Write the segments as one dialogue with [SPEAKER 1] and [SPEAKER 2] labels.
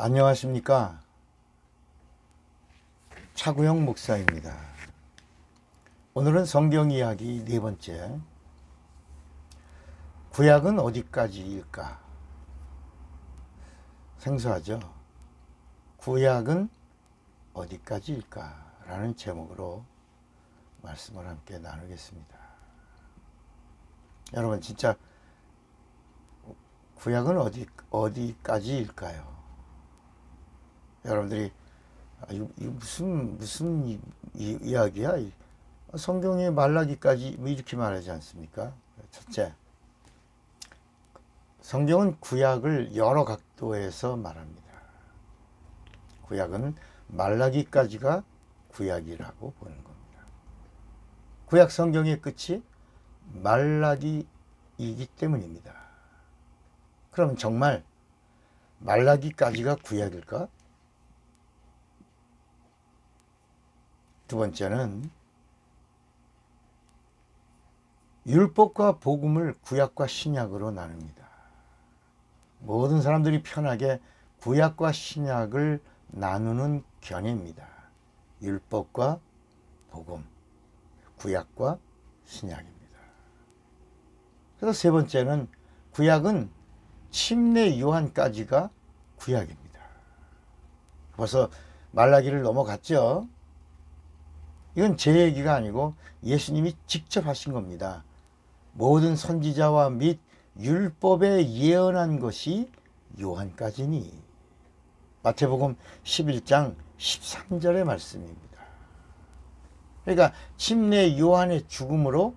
[SPEAKER 1] 안녕하십니까. 차구영 목사입니다. 오늘은 성경 이야기 네 번째. 구약은 어디까지일까? 생소하죠? 구약은 어디까지일까? 라는 제목으로 말씀을 함께 나누겠습니다. 여러분, 진짜 구약은 어디, 어디까지일까요? 여러분들이 아, 이거, 이거 무슨 무슨 이, 이, 이야기야? 이- 성경의 말라기까지 뭐 이렇게 말하지 않습니까? 첫째, 성경은 구약을 여러 각도에서 말합니다. 구약은 말라기까지가 구약이라고 보는 겁니다. 구약 성경의 끝이 말라기이기 때문입니다. 그럼 정말 말라기까지가 구약일까? 두 번째는 율법과 복음을 구약과 신약으로 나눕니다. 모든 사람들이 편하게 구약과 신약을 나누는 견해입니다. 율법과 복음, 구약과 신약입니다. 그래서 세 번째는 구약은 침례 요한까지가 구약입니다. 벌써 말라기를 넘어갔죠. 이건 제 얘기가 아니고 예수님이 직접 하신 겁니다. 모든 선지자와 및 율법에 예언한 것이 요한까지니. 마태복음 11장 13절의 말씀입니다. 그러니까 침례 요한의 죽음으로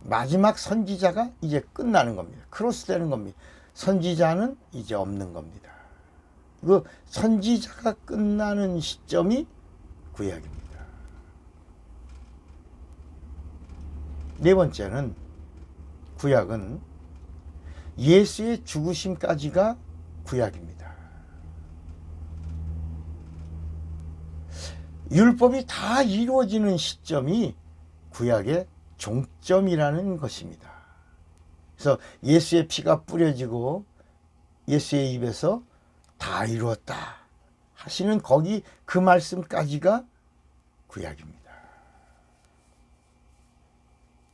[SPEAKER 1] 마지막 선지자가 이제 끝나는 겁니다. 크로스 되는 겁니다. 선지자는 이제 없는 겁니다. 그 선지자가 끝나는 시점이 구약입니다. 네 번째는 구약은 예수의 죽으심까지가 구약입니다. 율법이 다 이루어지는 시점이 구약의 종점이라는 것입니다. 그래서 예수의 피가 뿌려지고 예수의 입에서 다 이루었다 하시는 거기 그 말씀까지가 구약입니다.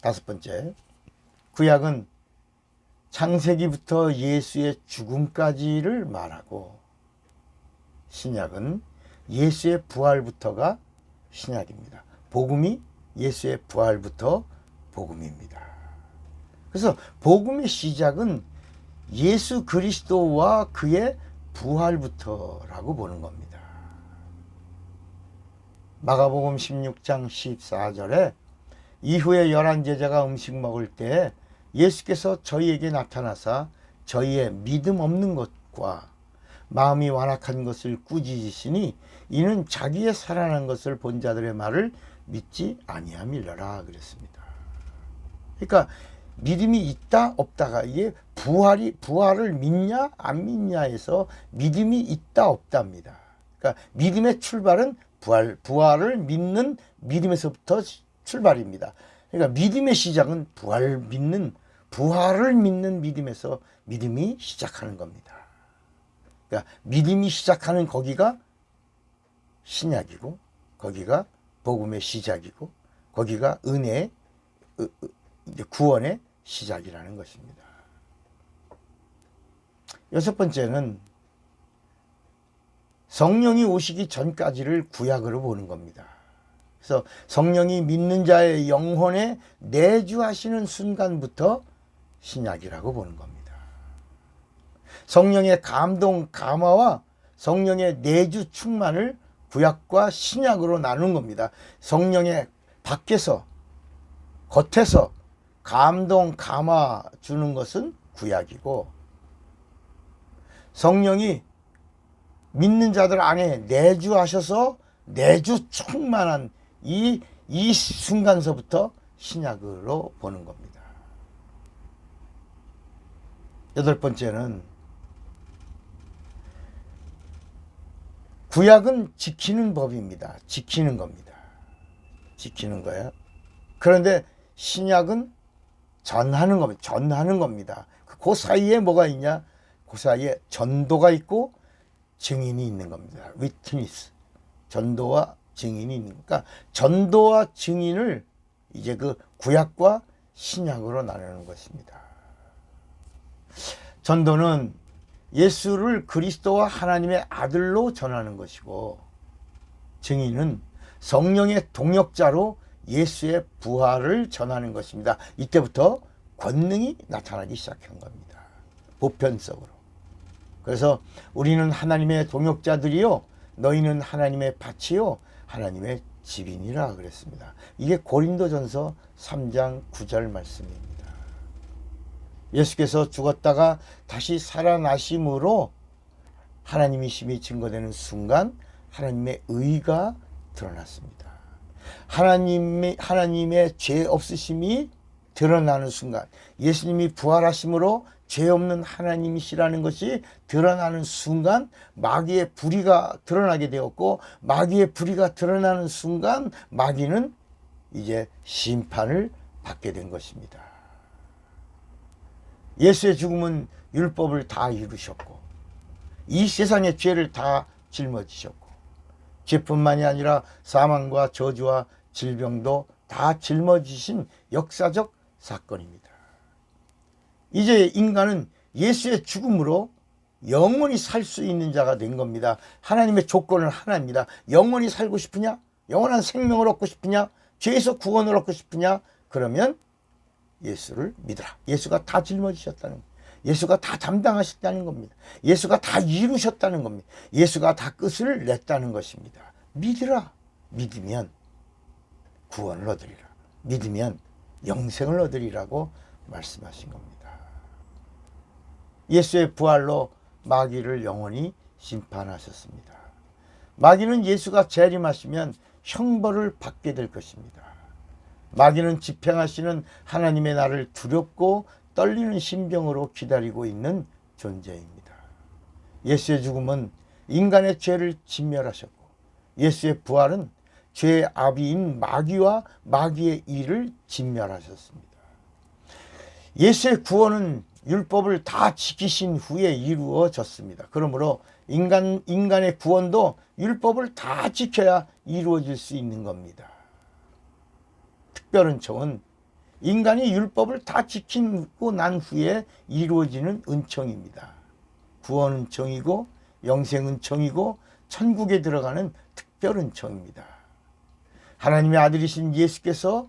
[SPEAKER 1] 다섯 번째, 구약은 창세기부터 예수의 죽음까지를 말하고 신약은 예수의 부활부터가 신약입니다. 복음이 예수의 부활부터 복음입니다. 그래서 복음의 시작은 예수 그리스도와 그의 부활부터라고 보는 겁니다. 마가복음 16장 14절에 이후에 열한 제자가 음식 먹을 때 예수께서 저희에게 나타나사 저희의 믿음 없는 것과 마음이 완악한 것을 꾸짖으시니 이는 자기의 살아난 것을 본 자들의 말을 믿지 아니함이라라 그랬습니다. 그러니까 믿음이 있다 없다가 이게 부활이 부활을 믿냐 안 믿냐에서 믿음이 있다 없답니다. 그러니까 믿음의 출발은 부활 부활을 믿는 믿음에서부터 출발입니다. 그러니까 믿음의 시작은 부활 믿는 부활을 믿는 믿음에서 믿음이 시작하는 겁니다. 그러니까 믿음이 시작하는 거기가 신약이고 거기가 복음의 시작이고 거기가 은혜의 구원의 시작이라는 것입니다. 여섯 번째는 성령이 오시기 전까지를 구약으로 보는 겁니다. 그래서 성령이 믿는 자의 영혼에 내주하시는 순간부터 신약이라고 보는 겁니다. 성령의 감동, 감화와 성령의 내주 충만을 구약과 신약으로 나눈 겁니다. 성령의 밖에서, 겉에서 감동, 감화 주는 것은 구약이고, 성령이 믿는 자들 안에 내주하셔서 내주 충만한 이, 이 순간서부터 신약으로 보는 겁니다. 여덟 번째는 구약은 지키는 법입니다. 지키는 겁니다. 지키는 거예요. 그런데 신약은 전하는 겁니다. 전하는 겁니다. 그 사이에 뭐가 있냐? 그 사이에 전도가 있고 증인이 있는 겁니다. 위트니스. 전도와 증인이 있는 그러니까 전도와 증인을 이제 그 구약과 신약으로 나누는 것입니다. 전도는 예수를 그리스도와 하나님의 아들로 전하는 것이고 증인은 성령의 동역자로 예수의 부활을 전하는 것입니다. 이때부터 권능이 나타나기 시작한 겁니다. 보편적으로. 그래서 우리는 하나님의 동역자들이요. 너희는 하나님의 밭이요. 하나님의 집인이라 그랬습니다. 이게 고린도전서 3장 9절 말씀입니다. 예수께서 죽었다가 다시 살아나심으로 하나님이심이 증거되는 순간 하나님의 의가 드러났습니다. 하나님의 하나님의 죄 없으심이 드러나는 순간 예수님이 부활하심으로 죄 없는 하나님이시라는 것이 드러나는 순간 마귀의 불의가 드러나게 되었고 마귀의 불의가 드러나는 순간 마귀는 이제 심판을 받게 된 것입니다. 예수의 죽음은 율법을 다 이루셨고 이 세상의 죄를 다 짊어지셨고 죄뿐만이 아니라 사망과 저주와 질병도 다 짊어지신 역사적 사건입니다. 이제 인간은 예수의 죽음으로 영원히 살 수 있는 자가 된 겁니다. 하나님의 조건은 하나입니다. 영원히 살고 싶으냐? 영원한 생명을 얻고 싶으냐? 죄에서 구원을 얻고 싶으냐? 그러면 예수를 믿으라. 예수가 다 짊어지셨다는. 예수가 다 담당하셨다는 겁니다. 예수가 다 이루셨다는 겁니다. 예수가 다 끝을 냈다는 것입니다. 믿으라. 믿으면 구원을 얻으리라. 믿으면 영생을 얻으리라고 말씀하신 겁니다. 예수의 부활로 마귀를 영원히 심판하셨습니다. 마귀는 예수가 재림하시면 형벌을 받게 될 것입니다. 마귀는 집행하시는 하나님의 날을 두렵고 떨리는 심정으로 기다리고 있는 존재입니다. 예수의 죽음은 인간의 죄를 진멸하셨고 예수의 부활은 죄의 아비인 마귀와 마귀의 일을 진멸하셨습니다. 예수의 구원은 율법을 다 지키신 후에 이루어졌습니다. 그러므로 인간 인간의 구원도 율법을 다 지켜야 이루어질 수 있는 겁니다. 특별은총은 인간이 율법을 다 지키고 난 후에 이루어지는 은총입니다. 구원 은총이고 영생 은총이고 천국에 들어가는 특별 은총입니다. 하나님의 아들이신 예수께서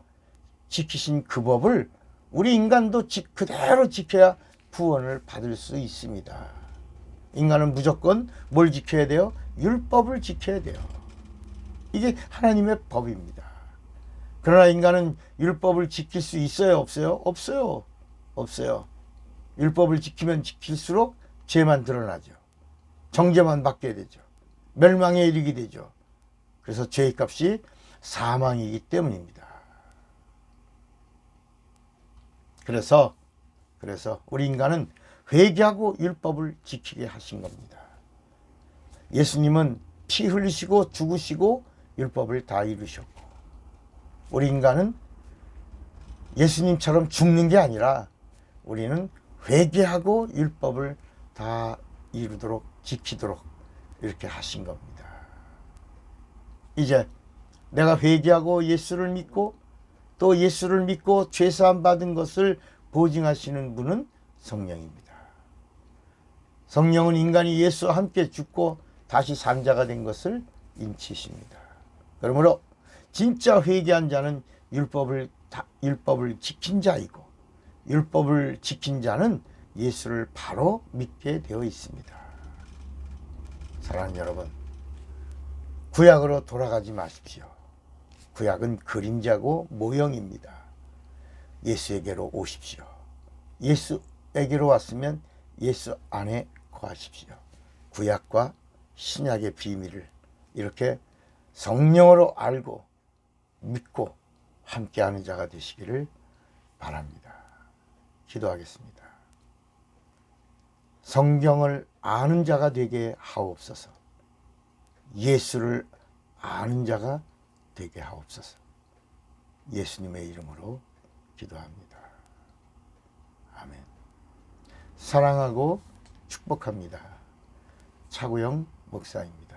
[SPEAKER 1] 지키신 그 법을 우리 인간도 그대로 지켜야 구원을 받을 수 있습니다. 인간은 무조건 뭘 지켜야 돼요? 율법을 지켜야 돼요. 이게 하나님의 법입니다. 그러나 인간은 율법을 지킬 수 있어요? 없어요? 없어요. 없어요. 율법을 지키면 지킬수록 죄만 드러나죠. 정죄만 받게 되죠. 멸망에 이르게 되죠. 그래서 죄의 값이 사망이기 때문입니다. 그래서 그래서 우리 인간은 회개하고 율법을 지키게 하신 겁니다. 예수님은 피 흘리시고 죽으시고 율법을 다 이루셨고 우리 인간은 예수님처럼 죽는 게 아니라 우리는 회개하고 율법을 다 이루도록 지키도록 이렇게 하신 겁니다. 이제 내가 회개하고 예수를 믿고 또 예수를 믿고 죄 사함 받은 것을 보증하시는 분은 성령입니다. 성령은 인간이 예수와 함께 죽고 다시 산자가 된 것을 인치십니다. 그러므로 진짜 회개한 자는 율법을 다, 율법을 지킨 자이고 율법을 지킨 자는 예수를 바로 믿게 되어 있습니다. 사랑하는 여러분, 구약으로 돌아가지 마십시오. 구약은 그림자고 모형입니다. 예수에게로 오십시오. 예수에게로 왔으면 예수 안에 거하십시오. 구약과 신약의 비밀을 이렇게 성령으로 알고 믿고 함께하는 자가 되시기를 바랍니다. 기도하겠습니다. 성경을 아는 자가 되게 하옵소서. 예수를 아는 자가 되게 하옵소서. 예수님의 이름으로 기도합니다. 아멘. 사랑하고 축복합니다. 차구영 목사입니다.